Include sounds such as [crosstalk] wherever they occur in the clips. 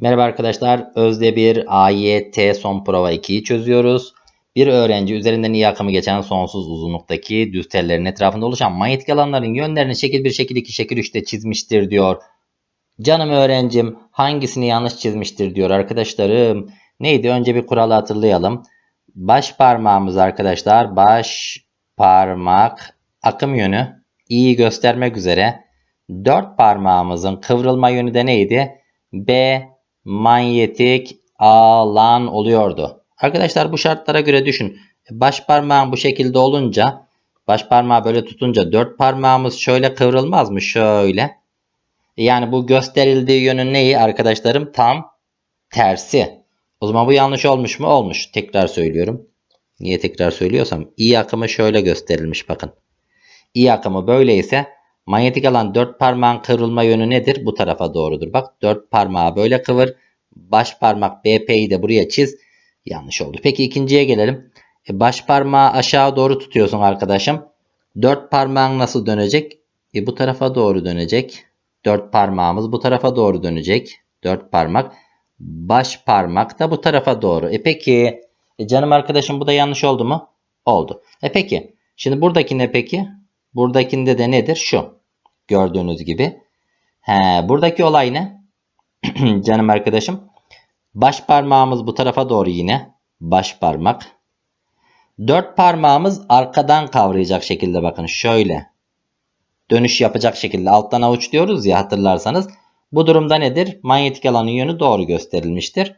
Merhaba arkadaşlar. Özde bir AYT son prova 2'yi çözüyoruz. Bir öğrenci üzerinden iyi akımı geçen sonsuz uzunluktaki düz tellerin etrafında oluşan manyetik alanların yönlerini şekil 1, şekil 2, şekil 3'te çizmiştir diyor. Canım öğrencim hangisini yanlış çizmiştir diyor arkadaşlarım. Neydi? Önce bir kuralı hatırlayalım. Baş parmağımız arkadaşlar baş parmak akım yönü iyi göstermek üzere dört parmağımızın kıvrılma yönü de neydi? B manyetik alan oluyordu. Arkadaşlar bu şartlara göre düşün. Baş parmağın bu şekilde olunca baş parmağı böyle tutunca dört parmağımız şöyle kıvrılmaz mı? Şöyle. Yani bu gösterildiği yönün neyi arkadaşlarım? Tam tersi. O zaman bu yanlış olmuş mu? Olmuş. Tekrar söylüyorum. Niye tekrar söylüyorsam? İyi akımı şöyle gösterilmiş bakın. İyi akımı böyleyse manyetik alan dört parmağın kıvrılma yönü nedir? Bu tarafa doğrudur. Bak dört parmağı böyle kıvır. Baş parmak BP'yi de buraya çiz. Yanlış oldu. Peki ikinciye gelelim. E, baş parmağı aşağı doğru tutuyorsun arkadaşım. Dört parmağın nasıl dönecek? E, bu tarafa doğru dönecek. Dört parmağımız bu tarafa doğru dönecek. Dört parmak. Baş parmak da bu tarafa doğru. E peki e, canım arkadaşım bu da yanlış oldu mu? Oldu. E peki. Şimdi buradaki ne peki? Buradakinde de nedir? Şu. Gördüğünüz gibi. He, buradaki olay ne? [clears throat] Canım arkadaşım. Baş parmağımız bu tarafa doğru yine. Baş parmak. Dört parmağımız arkadan kavrayacak şekilde bakın şöyle. Dönüş yapacak şekilde alttan avuç diyoruz ya hatırlarsanız. Bu durumda nedir? Manyetik alanın yönü doğru gösterilmiştir.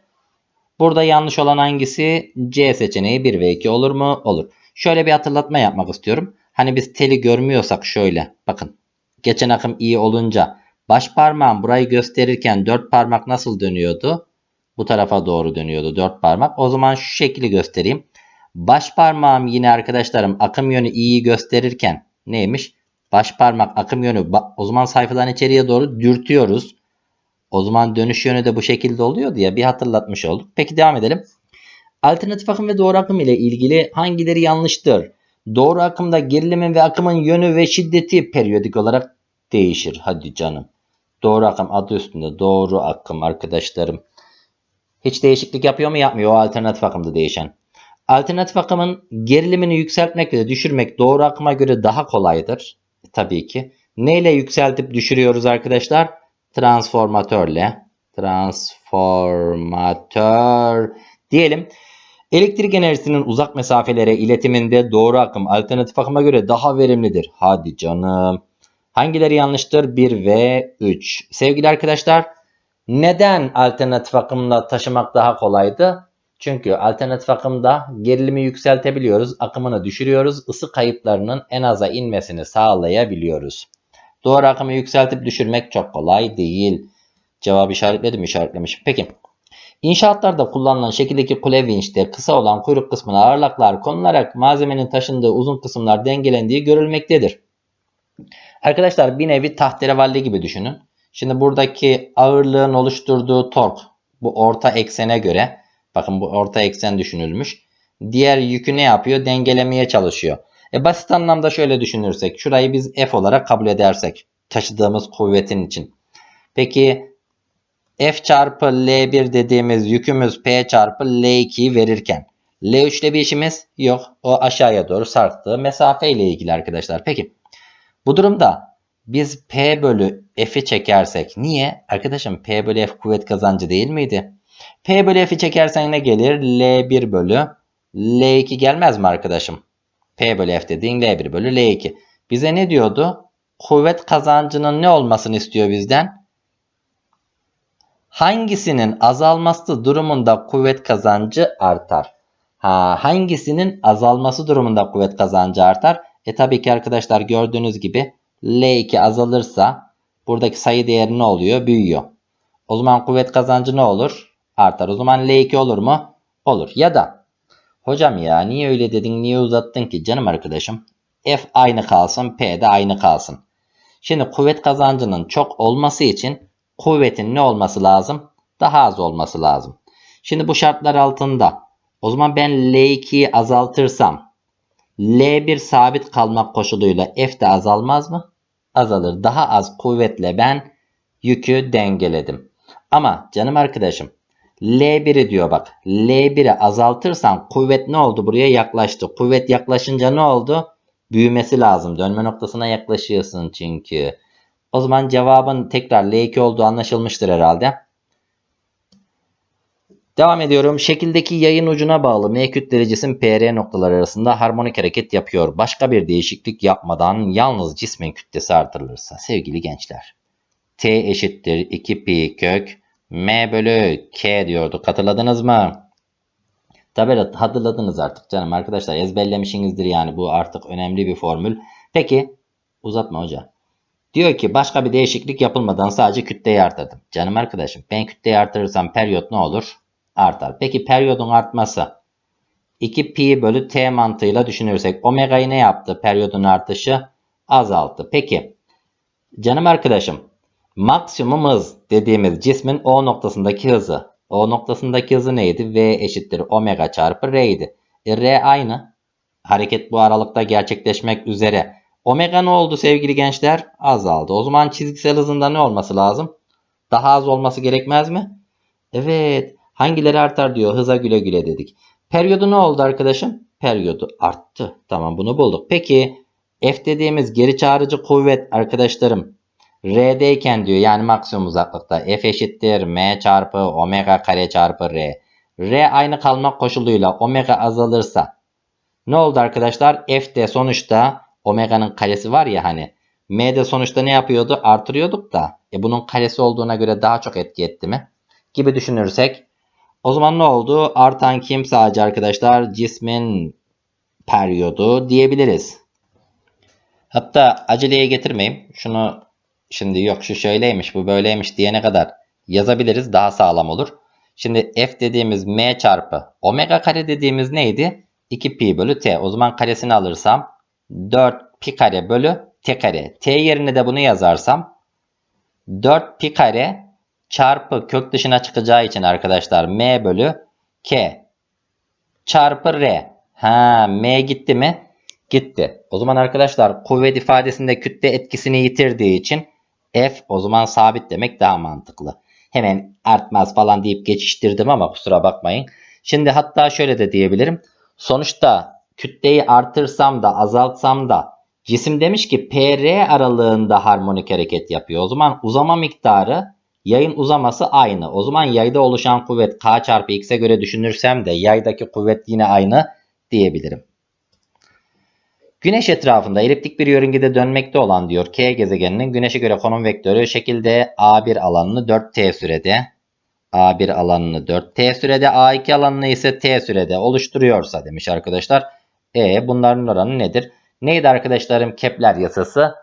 Burada yanlış olan hangisi? C seçeneği 1 ve 2 olur mu? Olur. Şöyle bir hatırlatma yapmak istiyorum. Hani biz teli görmüyorsak şöyle. Bakın. Geçen akım iyi olunca baş parmağım burayı gösterirken dört parmak nasıl dönüyordu? Bu tarafa doğru dönüyordu dört parmak. O zaman şu şekli göstereyim. Baş parmağım yine arkadaşlarım akım yönü iyi gösterirken neymiş? Baş parmak akım yönü o zaman sayfadan içeriye doğru dürtüyoruz. O zaman dönüş yönü de bu şekilde oluyor diye bir hatırlatmış olduk. Peki devam edelim. Alternatif akım ve doğru akım ile ilgili hangileri yanlıştır? Doğru akımda gerilimin ve akımın yönü ve şiddeti periyodik olarak değişir. Hadi canım. Doğru akım adı üstünde. Doğru akım arkadaşlarım. Hiç değişiklik yapıyor mu? Yapmıyor. O alternatif akımda değişen. Alternatif akımın gerilimini yükseltmek ve düşürmek doğru akıma göre daha kolaydır. Tabii ki. Neyle yükseltip düşürüyoruz arkadaşlar? Transformatörle. Transformatör diyelim. Elektrik enerjisinin uzak mesafelere iletiminde doğru akım alternatif akıma göre daha verimlidir. Hadi canım. Hangileri yanlıştır? 1 ve 3. Sevgili arkadaşlar neden alternatif akımla taşımak daha kolaydı? Çünkü alternatif akımda gerilimi yükseltebiliyoruz, akımını düşürüyoruz, ısı kayıplarının en aza inmesini sağlayabiliyoruz. Doğru akımı yükseltip düşürmek çok kolay değil. Cevabı işaretledim işaretlemiş. Peki. İnşaatlarda kullanılan şekildeki kule vinçte kısa olan kuyruk kısmına ağırlıklar konularak malzemenin taşındığı uzun kısımlar dengelendiği görülmektedir. Arkadaşlar bir nevi tahterevalli gibi düşünün. Şimdi buradaki ağırlığın oluşturduğu tork bu orta eksene göre bakın bu orta eksen düşünülmüş. Diğer yükü ne yapıyor? Dengelemeye çalışıyor. E basit anlamda şöyle düşünürsek şurayı biz F olarak kabul edersek taşıdığımız kuvvetin için. Peki F çarpı L1 dediğimiz yükümüz P çarpı L2'yi verirken L3 ile bir işimiz yok. O aşağıya doğru sarktığı mesafe ile ilgili arkadaşlar. Peki bu durumda biz P bölü F'i çekersek niye? Arkadaşım P bölü F kuvvet kazancı değil miydi? P bölü F'i çekersen ne gelir? L1 bölü L2 gelmez mi arkadaşım? P bölü F dediğin L1 bölü L2. Bize ne diyordu? Kuvvet kazancının ne olmasını istiyor bizden? Hangisinin azalması durumunda kuvvet kazancı artar? Ha, hangisinin azalması durumunda kuvvet kazancı artar? E tabii ki arkadaşlar gördüğünüz gibi L2 azalırsa buradaki sayı değeri ne oluyor? Büyüyor. O zaman kuvvet kazancı ne olur? Artar. O zaman L2 olur mu? Olur. Ya da hocam ya niye öyle dedin niye uzattın ki canım arkadaşım? F aynı kalsın P de aynı kalsın. Şimdi kuvvet kazancının çok olması için kuvvetin ne olması lazım? Daha az olması lazım. Şimdi bu şartlar altında o zaman ben L2'yi azaltırsam L1 sabit kalmak koşuluyla F de azalmaz mı? Azalır. Daha az kuvvetle ben yükü dengeledim. Ama canım arkadaşım L1'i diyor bak. L1'i azaltırsan kuvvet ne oldu? Buraya yaklaştı. Kuvvet yaklaşınca ne oldu? Büyümesi lazım. Dönme noktasına yaklaşıyorsun çünkü. O zaman cevabın tekrar L2 olduğu anlaşılmıştır herhalde. Devam ediyorum. Şekildeki yayın ucuna bağlı M kütleli cisim PR noktaları arasında harmonik hareket yapıyor. Başka bir değişiklik yapmadan yalnız cismin kütlesi artırılırsa sevgili gençler. T eşittir 2 pi kök M bölü K diyorduk. Hatırladınız mı? Tabi hatırladınız artık canım arkadaşlar. Ezberlemişsinizdir yani. Bu artık önemli bir formül. Peki uzatma hoca. Diyor ki başka bir değişiklik yapılmadan sadece kütleyi artırdım. Canım arkadaşım ben kütleyi artırırsam periyot ne olur? Artar. Peki periyodun artması 2 pi bölü t mantığıyla düşünürsek omega'yı ne yaptı? Periyodun artışı azalttı. Peki canım arkadaşım maksimum hız dediğimiz cismin O noktasındaki hızı. O noktasındaki hızı neydi? V eşittir omega çarpı R idi. E, R aynı. Hareket bu aralıkta gerçekleşmek üzere. Omega ne oldu sevgili gençler? Azaldı. O zaman çizgisel hızında ne olması lazım? Daha az olması gerekmez mi? Evet. Hangileri artar diyor. Hıza güle güle dedik. Periyodu ne oldu arkadaşım? Periyodu arttı. Tamam bunu bulduk. Peki F dediğimiz geri çağrıcı kuvvet arkadaşlarım R'deyken diyor yani maksimum uzaklıkta F eşittir M çarpı omega kare çarpı R. R aynı kalmak koşuluyla omega azalırsa ne oldu arkadaşlar? F de sonuçta omega'nın karesi var ya hani M de sonuçta ne yapıyordu? Artırıyorduk da. E bunun karesi olduğuna göre daha çok etki etti mi? Gibi düşünürsek o zaman ne oldu? Artan kim sadece arkadaşlar? Cismin periyodu diyebiliriz. Hatta aceleye getirmeyeyim. Şunu şimdi yok şu şöyleymiş bu böyleymiş diyene kadar yazabiliriz. Daha sağlam olur. Şimdi f dediğimiz m çarpı omega kare dediğimiz neydi? 2 pi bölü t. O zaman karesini alırsam 4 pi kare bölü t kare. T yerine de bunu yazarsam 4 pi kare çarpı kök dışına çıkacağı için arkadaşlar m bölü k çarpı r. Ha m gitti mi? Gitti. O zaman arkadaşlar kuvvet ifadesinde kütle etkisini yitirdiği için f o zaman sabit demek daha mantıklı. Hemen artmaz falan deyip geçiştirdim ama kusura bakmayın. Şimdi hatta şöyle de diyebilirim. Sonuçta kütleyi artırsam da azaltsam da cisim demiş ki PR aralığında harmonik hareket yapıyor. O zaman uzama miktarı yayın uzaması aynı. O zaman yayda oluşan kuvvet K çarpı X'e göre düşünürsem de yaydaki kuvvet yine aynı diyebilirim. Güneş etrafında eliptik bir yörüngede dönmekte olan diyor K gezegeninin güneşe göre konum vektörü şekilde A1 alanını 4T sürede A1 alanını 4T sürede A2 alanını ise T sürede oluşturuyorsa demiş arkadaşlar. E bunların oranı nedir? Neydi arkadaşlarım Kepler yasası?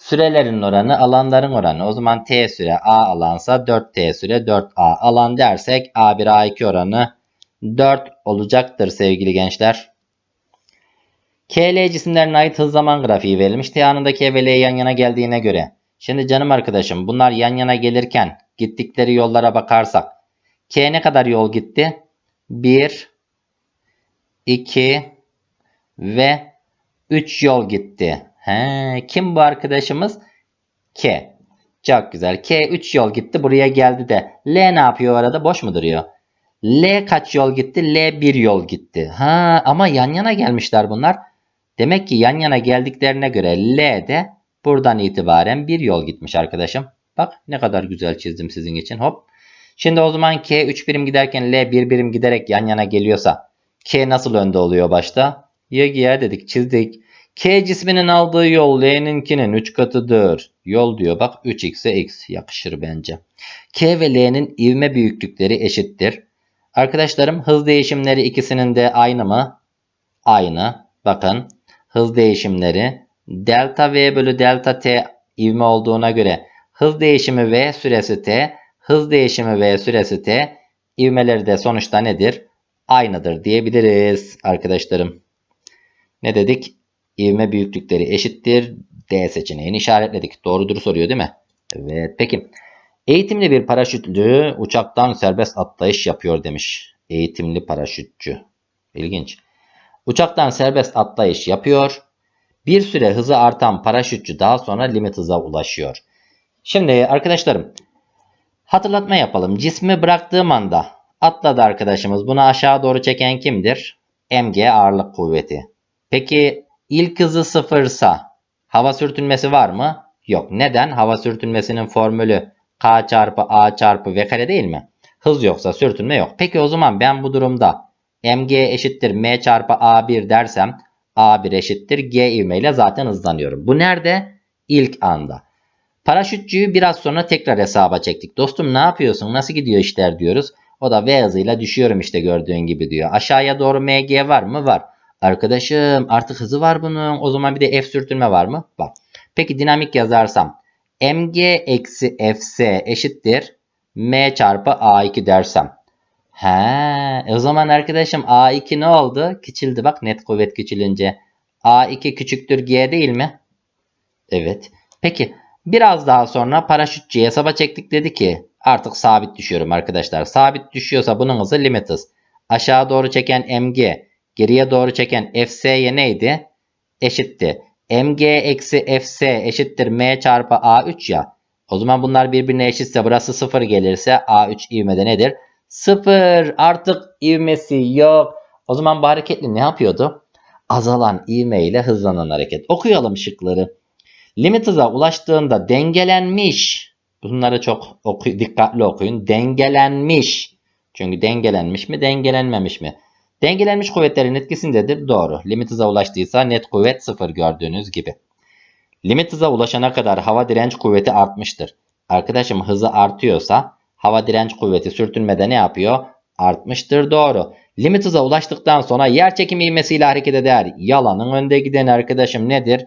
Sürelerin oranı alanların oranı. O zaman T süre A alansa 4T süre 4A alan dersek A1 A2 oranı 4 olacaktır sevgili gençler. KL cisimlerine ait hız zaman grafiği verilmiş. T anında K ve L yan yana geldiğine göre. Şimdi canım arkadaşım bunlar yan yana gelirken gittikleri yollara bakarsak. K ne kadar yol gitti? 1, 2 ve 3 yol gitti. He, kim bu arkadaşımız? K. Çok güzel. K 3 yol gitti. Buraya geldi de. L ne yapıyor arada? Boş mu duruyor? L kaç yol gitti? L 1 yol gitti. Ha, ama yan yana gelmişler bunlar. Demek ki yan yana geldiklerine göre L de buradan itibaren bir yol gitmiş arkadaşım. Bak ne kadar güzel çizdim sizin için. Hop. Şimdi o zaman K 3 birim giderken L 1 birim giderek yan yana geliyorsa K nasıl önde oluyor başta? Ya ya dedik çizdik. K cisminin aldığı yol L'ninkinin 3 katıdır. Yol diyor bak 3x'e x yakışır bence. K ve L'nin ivme büyüklükleri eşittir. Arkadaşlarım hız değişimleri ikisinin de aynı mı? Aynı. Bakın hız değişimleri delta v bölü delta t ivme olduğuna göre hız değişimi v süresi t, hız değişimi v süresi t, ivmeleri de sonuçta nedir? Aynıdır diyebiliriz arkadaşlarım. Ne dedik? İvme büyüklükleri eşittir. D seçeneğini işaretledik. Doğrudur soruyor değil mi? Evet peki. Eğitimli bir paraşütlü uçaktan serbest atlayış yapıyor demiş. Eğitimli paraşütçü. İlginç. Uçaktan serbest atlayış yapıyor. Bir süre hızı artan paraşütçü daha sonra limit hıza ulaşıyor. Şimdi arkadaşlarım Hatırlatma yapalım. Cismi bıraktığım anda atladı arkadaşımız. Bunu aşağı doğru çeken kimdir? mg ağırlık kuvveti. Peki ilk hızı sıfırsa hava sürtünmesi var mı? Yok. Neden? Hava sürtünmesinin formülü k çarpı a çarpı v kare değil mi? Hız yoksa sürtünme yok. Peki o zaman ben bu durumda mg eşittir m çarpı a1 dersem a1 eşittir g ivmeyle zaten hızlanıyorum. Bu nerede? İlk anda. Paraşütçüyü biraz sonra tekrar hesaba çektik. Dostum ne yapıyorsun? Nasıl gidiyor işler diyoruz. O da V hızıyla düşüyorum işte gördüğün gibi diyor. Aşağıya doğru MG var mı? Var. Arkadaşım artık hızı var bunun. O zaman bir de F sürtünme var mı? Var. Peki dinamik yazarsam mg eksi fs eşittir m çarpı a2 dersem. He, o zaman arkadaşım a2 ne oldu? Küçüldü bak net kuvvet küçülünce. a2 küçüktür g değil mi? Evet. Peki biraz daha sonra paraşütçüye hesaba çektik dedi ki artık sabit düşüyorum arkadaşlar. Sabit düşüyorsa bunun hızı limit hız. Aşağı doğru çeken mg geriye doğru çeken fs'ye neydi? Eşitti mg eksi fs eşittir m çarpı a3 ya. O zaman bunlar birbirine eşitse burası 0 gelirse a3 ivmede nedir? 0 artık ivmesi yok. O zaman bu hareketli ne yapıyordu? Azalan ivme ile hızlanan hareket. Okuyalım şıkları. Limit hıza ulaştığında dengelenmiş. Bunları çok oku dikkatli okuyun. Dengelenmiş. Çünkü dengelenmiş mi dengelenmemiş mi? Dengelenmiş kuvvetlerin etkisindedir. Doğru. Limit hıza ulaştıysa net kuvvet sıfır gördüğünüz gibi. Limit hıza ulaşana kadar hava direnç kuvveti artmıştır. Arkadaşım hızı artıyorsa hava direnç kuvveti sürtünmede ne yapıyor? Artmıştır. Doğru. Limit hıza ulaştıktan sonra yer çekimi ivmesiyle hareket eder. Yalanın önde giden arkadaşım nedir?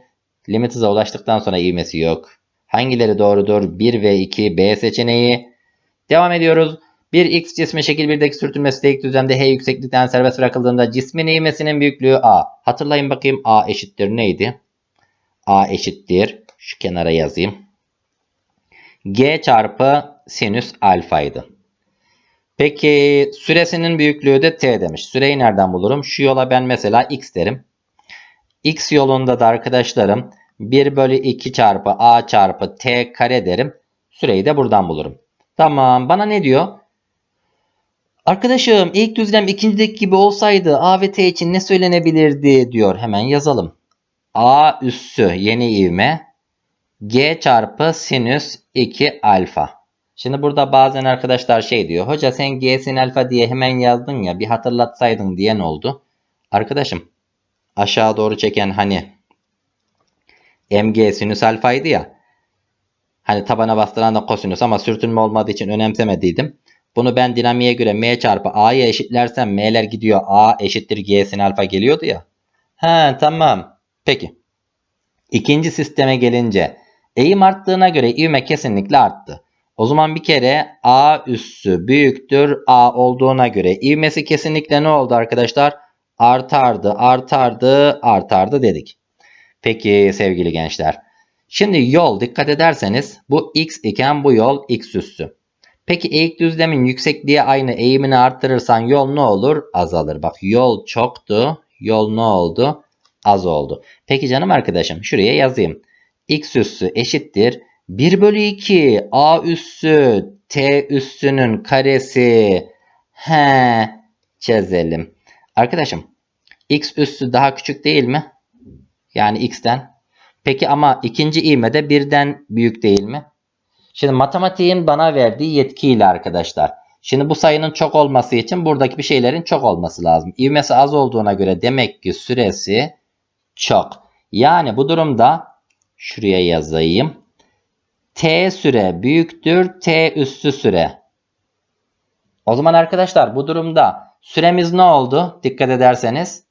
Limit hıza ulaştıktan sonra ivmesi yok. Hangileri doğrudur? 1 ve 2 B seçeneği. Devam ediyoruz. Bir X cismi şekil 1'deki sürtünmesi dik düzlemde H yükseklikten serbest bırakıldığında cismin ivmesinin büyüklüğü A. Hatırlayın bakayım A eşittir neydi? A eşittir. Şu kenara yazayım. G çarpı sinüs alfaydı. Peki süresinin büyüklüğü de T demiş. Süreyi nereden bulurum? Şu yola ben mesela X derim. X yolunda da arkadaşlarım 1 bölü 2 çarpı A çarpı T kare derim. Süreyi de buradan bulurum. Tamam bana ne diyor? Arkadaşım ilk düzlem ikincideki gibi olsaydı A ve T için ne söylenebilirdi diyor. Hemen yazalım. A üssü yeni ivme G çarpı sinüs 2 alfa. Şimdi burada bazen arkadaşlar şey diyor. Hoca sen G sin alfa diye hemen yazdın ya bir hatırlatsaydın diye ne oldu? Arkadaşım aşağı doğru çeken hani mg sinüs alfaydı ya. Hani tabana bastıran da kosinüs ama sürtünme olmadığı için önemsemediydim. Bunu ben dinamiğe göre m çarpı a'ya eşitlersem m'ler gidiyor. a eşittir g sin alfa geliyordu ya. He tamam. Peki. İkinci sisteme gelince eğim arttığına göre ivme kesinlikle arttı. O zaman bir kere a üssü büyüktür a olduğuna göre ivmesi kesinlikle ne oldu arkadaşlar? Artardı, artardı, artardı dedik. Peki sevgili gençler. Şimdi yol dikkat ederseniz bu x iken bu yol x üssü. Peki eğik düzlemin yüksekliği aynı eğimini arttırırsan yol ne olur? Azalır. Bak yol çoktu. Yol ne oldu? Az oldu. Peki canım arkadaşım şuraya yazayım. x üssü eşittir. 1 bölü 2 a üssü t üssünün karesi. He çizelim. Arkadaşım x üssü daha küçük değil mi? Yani x'ten. Peki ama ikinci ivme de birden büyük değil mi? Şimdi matematiğin bana verdiği yetkiyle arkadaşlar. Şimdi bu sayının çok olması için buradaki bir şeylerin çok olması lazım. İvmesi az olduğuna göre demek ki süresi çok. Yani bu durumda şuraya yazayım. T süre büyüktür T üstü süre. O zaman arkadaşlar bu durumda süremiz ne oldu? Dikkat ederseniz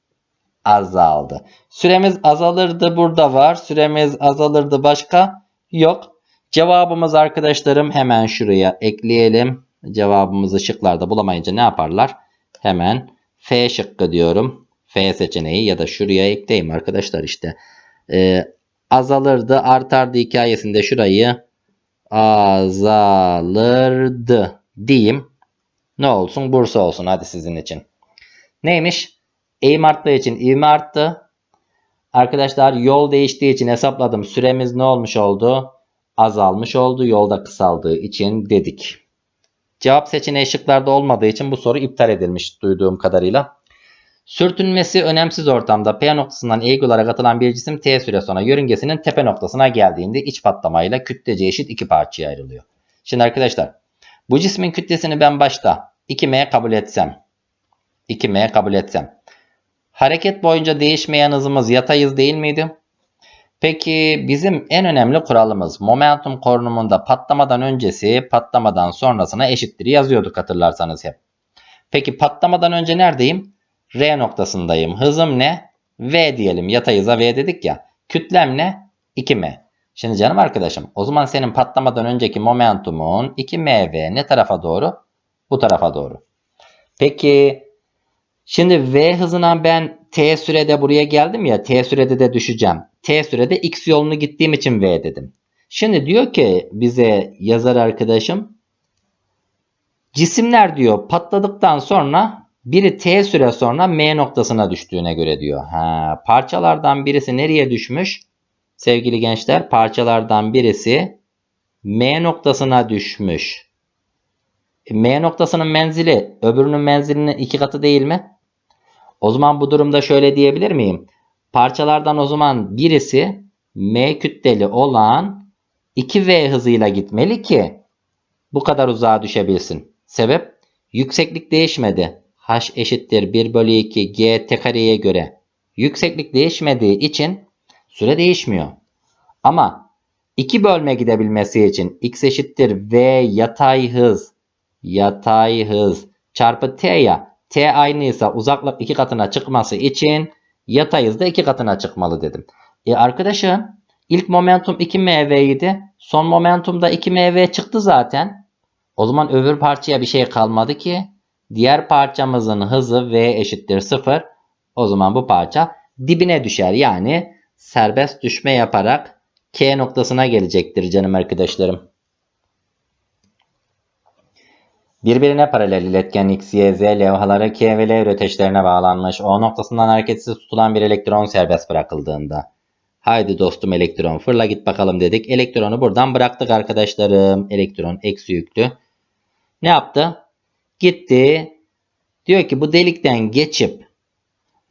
azaldı. Süremiz azalırdı burada var. Süremiz azalırdı başka yok. Cevabımız arkadaşlarım hemen şuraya ekleyelim. Cevabımızı şıklarda bulamayınca ne yaparlar? Hemen F şıkkı diyorum. F seçeneği ya da şuraya ekleyeyim arkadaşlar işte. Ee, azalırdı artardı hikayesinde şurayı azalırdı diyeyim. Ne olsun? Bursa olsun hadi sizin için. Neymiş? Eğim arttığı için ivme arttı. Arkadaşlar yol değiştiği için hesapladım. Süremiz ne olmuş oldu? Azalmış oldu. Yolda kısaldığı için dedik. Cevap seçeneği şıklarda olmadığı için bu soru iptal edilmiş duyduğum kadarıyla. Sürtünmesi önemsiz ortamda P noktasından eğik olarak atılan bir cisim T süre sonra yörüngesinin tepe noktasına geldiğinde iç patlamayla kütlece eşit iki parçaya ayrılıyor. Şimdi arkadaşlar bu cismin kütlesini ben başta 2m kabul etsem 2m kabul etsem hareket boyunca değişmeyen hızımız yatay hız değil miydi? Peki bizim en önemli kuralımız momentum korunumunda patlamadan öncesi patlamadan sonrasına eşittir yazıyorduk hatırlarsanız hep. Peki patlamadan önce neredeyim? R noktasındayım. Hızım ne? V diyelim. Yatay hıza V dedik ya. Kütlem ne? 2m. Şimdi canım arkadaşım o zaman senin patlamadan önceki momentumun 2mv ne tarafa doğru? Bu tarafa doğru. Peki şimdi v hızına ben t sürede buraya geldim ya t sürede de düşeceğim. t sürede x yolunu gittiğim için v dedim. Şimdi diyor ki bize yazar arkadaşım cisimler diyor patladıktan sonra biri t süre sonra m noktasına düştüğüne göre diyor. Ha, parçalardan birisi nereye düşmüş? Sevgili gençler parçalardan birisi M noktasına düşmüş. E, M noktasının menzili öbürünün menzilinin iki katı değil mi? O zaman bu durumda şöyle diyebilir miyim? Parçalardan o zaman birisi M kütleli olan 2V hızıyla gitmeli ki bu kadar uzağa düşebilsin. Sebep? Yükseklik değişmedi. H eşittir 1 bölü 2 G t kareye göre. Yükseklik değişmediği için Süre değişmiyor. Ama iki bölme gidebilmesi için x eşittir v yatay hız yatay hız çarpı t ya t aynıysa uzaklık iki katına çıkması için yatay hız da iki katına çıkmalı dedim. E arkadaşım ilk momentum 2mv idi. Son momentum da 2mv çıktı zaten. O zaman öbür parçaya bir şey kalmadı ki. Diğer parçamızın hızı v eşittir 0. O zaman bu parça dibine düşer. Yani serbest düşme yaparak K noktasına gelecektir canım arkadaşlarım. Birbirine paralel iletken X, Y, Z levhaları K ve L üreteçlerine bağlanmış. O noktasından hareketsiz tutulan bir elektron serbest bırakıldığında. Haydi dostum elektron fırla git bakalım dedik. Elektronu buradan bıraktık arkadaşlarım. Elektron eksi yüklü. Ne yaptı? Gitti. Diyor ki bu delikten geçip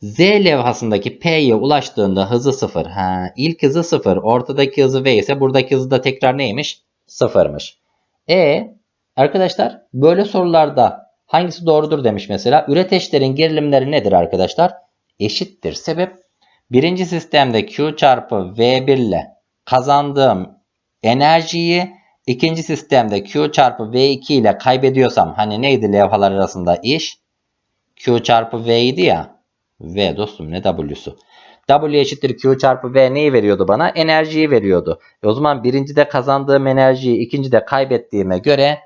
Z levhasındaki P'ye ulaştığında hızı 0. Ha, ilk hızı 0. Ortadaki hızı V ise buradaki hızı da tekrar neymiş? 0'mış. E arkadaşlar böyle sorularda hangisi doğrudur demiş mesela. Üreteçlerin gerilimleri nedir arkadaşlar? Eşittir. Sebep birinci sistemde Q çarpı V1 ile kazandığım enerjiyi ikinci sistemde Q çarpı V2 ile kaybediyorsam hani neydi levhalar arasında iş? Q çarpı V idi ya. V dostum ne W'su? W eşittir Q çarpı V neyi veriyordu bana? Enerjiyi veriyordu. E o zaman birincide kazandığım enerjiyi ikincide kaybettiğime göre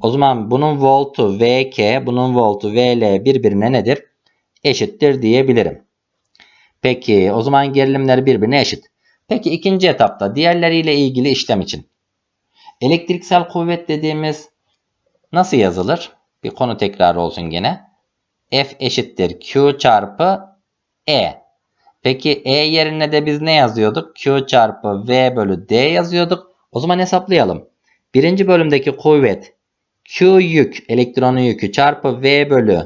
o zaman bunun voltu VK, bunun voltu VL birbirine nedir? Eşittir diyebilirim. Peki o zaman gerilimler birbirine eşit. Peki ikinci etapta diğerleriyle ilgili işlem için. Elektriksel kuvvet dediğimiz nasıl yazılır? Bir konu tekrar olsun gene. F eşittir Q çarpı E. Peki E yerine de biz ne yazıyorduk? Q çarpı V bölü D yazıyorduk. O zaman hesaplayalım. Birinci bölümdeki kuvvet Q yük, elektronun yükü çarpı V bölü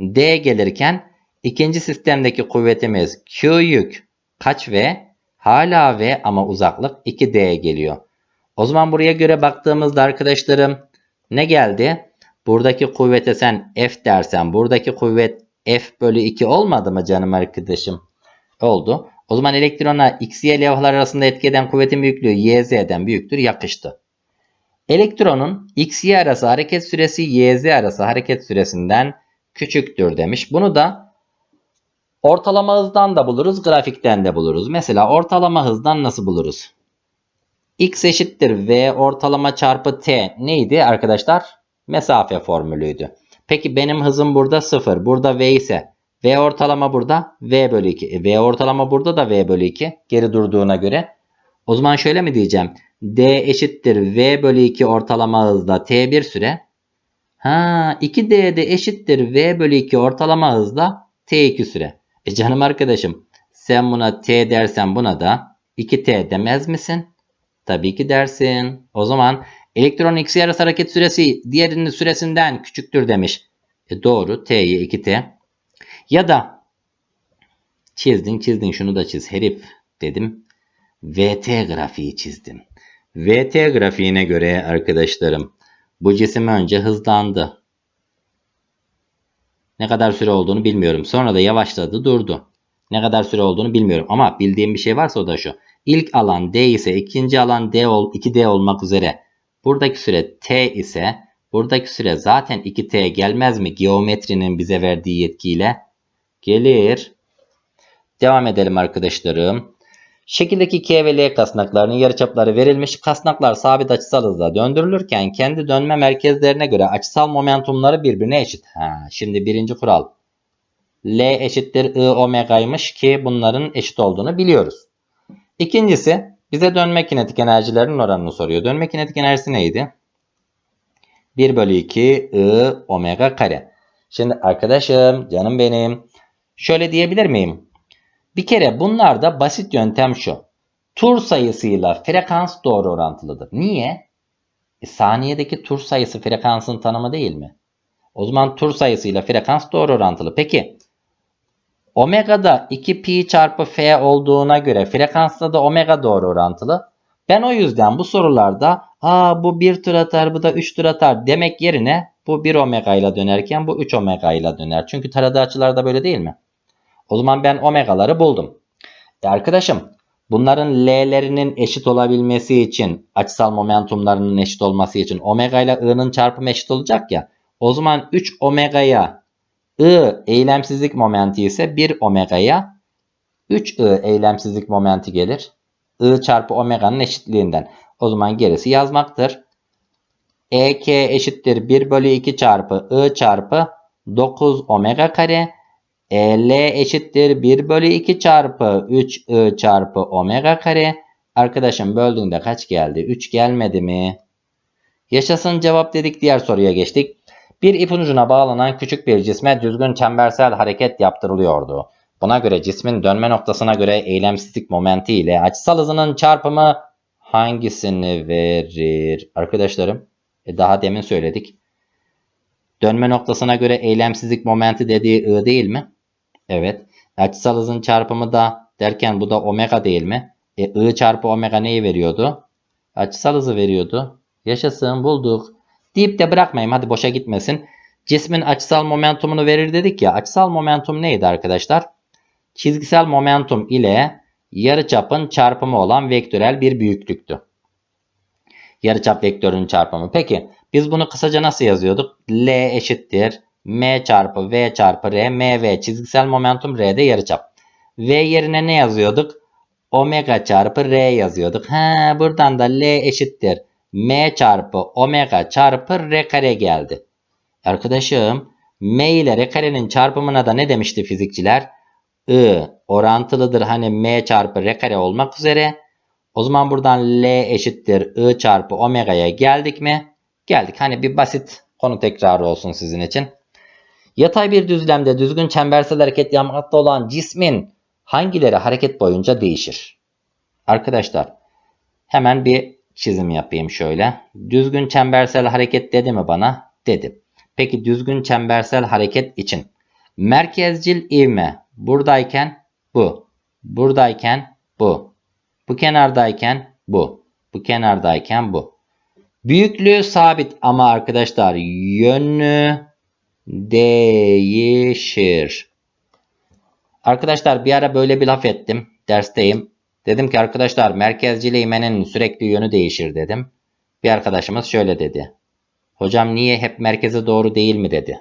D gelirken ikinci sistemdeki kuvvetimiz Q yük kaç V? Hala V ama uzaklık 2D geliyor. O zaman buraya göre baktığımızda arkadaşlarım ne geldi? Buradaki kuvvete sen F dersen buradaki kuvvet F bölü 2 olmadı mı canım arkadaşım? Oldu. O zaman elektrona X, Y levhalar arasında etki eden kuvvetin büyüklüğü Y, Z'den büyüktür yakıştı. Elektronun X, Y arası hareket süresi Y, Z arası hareket süresinden küçüktür demiş. Bunu da ortalama hızdan da buluruz, grafikten de buluruz. Mesela ortalama hızdan nasıl buluruz? X eşittir V ortalama çarpı T neydi arkadaşlar? mesafe formülüydü. Peki benim hızım burada 0. Burada V ise V ortalama burada V bölü 2. E, v ortalama burada da V bölü 2. Geri durduğuna göre. O zaman şöyle mi diyeceğim? D eşittir V bölü 2 ortalama hızla T1 süre. Ha 2D de eşittir V bölü 2 ortalama hızla T2 süre. E canım arkadaşım sen buna T dersen buna da 2T demez misin? Tabii ki dersin. O zaman Elektronun x yarısı hareket süresi diğerinin süresinden küçüktür demiş. E doğru. T'ye 2T. Ya da çizdin çizdin şunu da çiz herif dedim. VT grafiği çizdim. VT grafiğine göre arkadaşlarım bu cisim önce hızlandı. Ne kadar süre olduğunu bilmiyorum. Sonra da yavaşladı durdu. Ne kadar süre olduğunu bilmiyorum. Ama bildiğim bir şey varsa o da şu. İlk alan D ise ikinci alan D ol, 2D olmak üzere. Buradaki süre T ise buradaki süre zaten 2T gelmez mi? Geometrinin bize verdiği yetkiyle. Gelir. Devam edelim arkadaşlarım. Şekildeki K ve L kasnaklarının yarıçapları verilmiş. Kasnaklar sabit açısal hızla döndürülürken kendi dönme merkezlerine göre açısal momentumları birbirine eşit. Ha, şimdi birinci kural. L eşittir I omega'ymış ki bunların eşit olduğunu biliyoruz. İkincisi bize dönme kinetik enerjilerinin oranını soruyor. Dönme kinetik enerjisi neydi? 1 bölü 2 I omega kare. Şimdi arkadaşım canım benim. Şöyle diyebilir miyim? Bir kere bunlarda basit yöntem şu. Tur sayısıyla frekans doğru orantılıdır. Niye? E, saniyedeki tur sayısı frekansın tanımı değil mi? O zaman tur sayısıyla frekans doğru orantılı. Peki omega'da 2 pi çarpı f olduğuna göre frekansta da omega doğru orantılı. Ben o yüzden bu sorularda Aa bu 1 tur atar bu da 3 tur atar demek yerine bu 1 omega ile dönerken bu 3 omega ile döner. Çünkü taradığı açılarda böyle değil mi? O zaman ben omegaları buldum. E arkadaşım bunların L'lerinin eşit olabilmesi için açısal momentumlarının eşit olması için omega ile I'nın çarpımı eşit olacak ya. O zaman 3 omega'ya I eylemsizlik momenti ise 1 omega'ya 3I eylemsizlik momenti gelir. I çarpı omega'nın eşitliğinden. O zaman gerisi yazmaktır. EK eşittir 1 bölü 2 çarpı I çarpı 9 omega kare. EL eşittir 1 bölü 2 çarpı 3 I çarpı omega kare. Arkadaşım böldüğünde kaç geldi? 3 gelmedi mi? Yaşasın cevap dedik diğer soruya geçtik. Bir ipin ucuna bağlanan küçük bir cisme düzgün çembersel hareket yaptırılıyordu. Buna göre cismin dönme noktasına göre eylemsizlik momenti ile açısal hızının çarpımı hangisini verir? Arkadaşlarım e daha demin söyledik. Dönme noktasına göre eylemsizlik momenti dediği I değil mi? Evet. Açısal hızın çarpımı da derken bu da omega değil mi? E, I çarpı omega neyi veriyordu? Açısal hızı veriyordu. Yaşasın bulduk. Deyip de bırakmayayım hadi boşa gitmesin. Cismin açısal momentumunu verir dedik ya. Açısal momentum neydi arkadaşlar? Çizgisel momentum ile yarıçapın çarpımı olan vektörel bir büyüklüktü. Yarıçap vektörünün çarpımı. Peki biz bunu kısaca nasıl yazıyorduk? L eşittir m çarpı v çarpı r mv çizgisel momentum r'de yarıçap. V yerine ne yazıyorduk? Omega çarpı r yazıyorduk. Ha, buradan da L eşittir m çarpı omega çarpı r kare geldi. Arkadaşım m ile r karenin çarpımına da ne demişti fizikçiler? I orantılıdır hani m çarpı r kare olmak üzere. O zaman buradan L eşittir I çarpı omega'ya geldik mi? Geldik. Hani bir basit konu tekrarı olsun sizin için. Yatay bir düzlemde düzgün çembersel hareket yapmakta olan cismin hangileri hareket boyunca değişir? Arkadaşlar hemen bir çizim yapayım şöyle. Düzgün çembersel hareket dedi mi bana? Dedi. Peki düzgün çembersel hareket için merkezcil ivme buradayken bu, buradayken bu, bu kenardayken bu, bu kenardayken bu. Büyüklüğü sabit ama arkadaşlar yönü değişir. Arkadaşlar bir ara böyle bir laf ettim. Dersteyim. Dedim ki arkadaşlar merkezcil eğmenin sürekli yönü değişir dedim. Bir arkadaşımız şöyle dedi. Hocam niye hep merkeze doğru değil mi dedi.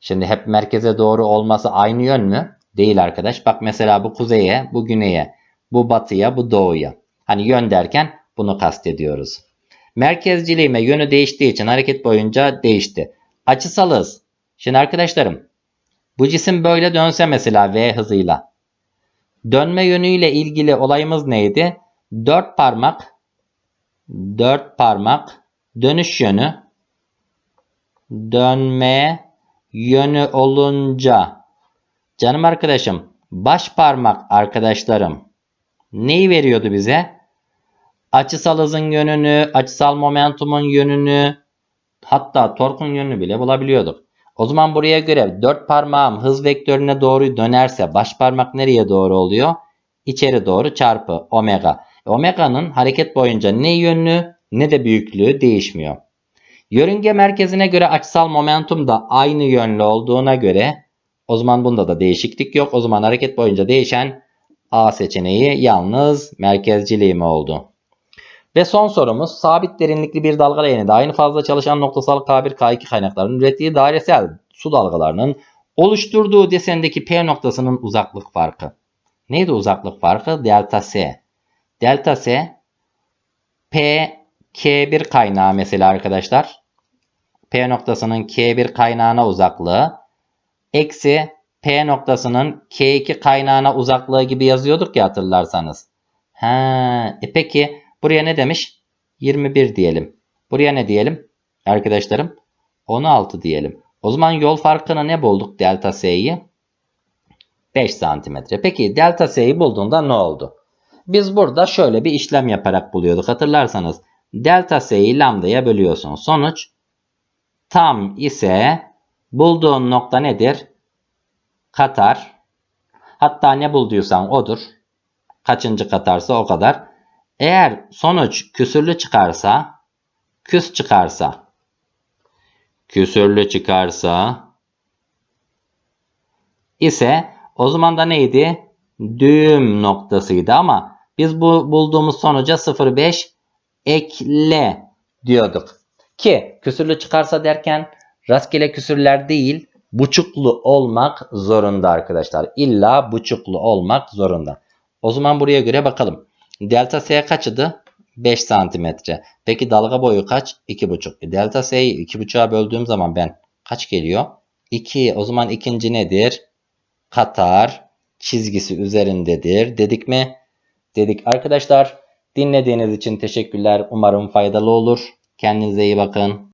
Şimdi hep merkeze doğru olması aynı yön mü? Değil arkadaş. Bak mesela bu kuzeye, bu güneye, bu batıya, bu doğuya. Hani yön derken bunu kastediyoruz. Merkezciliğime yönü değiştiği için hareket boyunca değişti. Açısal hız. Şimdi arkadaşlarım bu cisim böyle dönse mesela V hızıyla. Dönme yönüyle ilgili olayımız neydi? Dört parmak dört parmak dönüş yönü dönme yönü olunca canım arkadaşım baş parmak arkadaşlarım neyi veriyordu bize? açısal hızın yönünü, açısal momentumun yönünü, hatta torkun yönünü bile bulabiliyorduk. O zaman buraya göre dört parmağım hız vektörüne doğru dönerse baş parmak nereye doğru oluyor? İçeri doğru çarpı omega. Omega'nın hareket boyunca ne yönlü ne de büyüklüğü değişmiyor. Yörünge merkezine göre açısal momentum da aynı yönlü olduğuna göre o zaman bunda da değişiklik yok. O zaman hareket boyunca değişen A seçeneği yalnız merkezciliği mi oldu? Ve son sorumuz sabit derinlikli bir dalga leğeninde aynı fazla çalışan noktasal K1 K2 kaynaklarının ürettiği dairesel su dalgalarının oluşturduğu desendeki P noktasının uzaklık farkı. Neydi uzaklık farkı? Delta S. Delta S P K1 kaynağı mesela arkadaşlar. P noktasının K1 kaynağına uzaklığı eksi P noktasının K2 kaynağına uzaklığı gibi yazıyorduk ya hatırlarsanız. Ha, e peki buraya ne demiş? 21 diyelim. Buraya ne diyelim? Arkadaşlarım 16 diyelim. O zaman yol farkını ne bulduk delta S'yi? 5 santimetre. Peki delta S'yi bulduğunda ne oldu? Biz burada şöyle bir işlem yaparak buluyorduk. Hatırlarsanız delta S'yi lambdaya bölüyorsun. Sonuç tam ise bulduğun nokta nedir? Katar. Hatta ne bulduysan odur. Kaçıncı katarsa o kadar. Eğer sonuç küsürlü çıkarsa, küs çıkarsa, küsürlü çıkarsa ise o zaman da neydi? Düğüm noktasıydı ama biz bu bulduğumuz sonuca 0,5 ekle diyorduk. Ki küsürlü çıkarsa derken rastgele küsürler değil buçuklu olmak zorunda arkadaşlar. İlla buçuklu olmak zorunda. O zaman buraya göre bakalım. Delta S kaçıdı? 5 santimetre. Peki dalga boyu kaç? 2,5. E, delta S'yi 2,5'a böldüğüm zaman ben kaç geliyor? 2. O zaman ikinci nedir? Katar çizgisi üzerindedir. Dedik mi? Dedik arkadaşlar. Dinlediğiniz için teşekkürler. Umarım faydalı olur. Kendinize iyi bakın.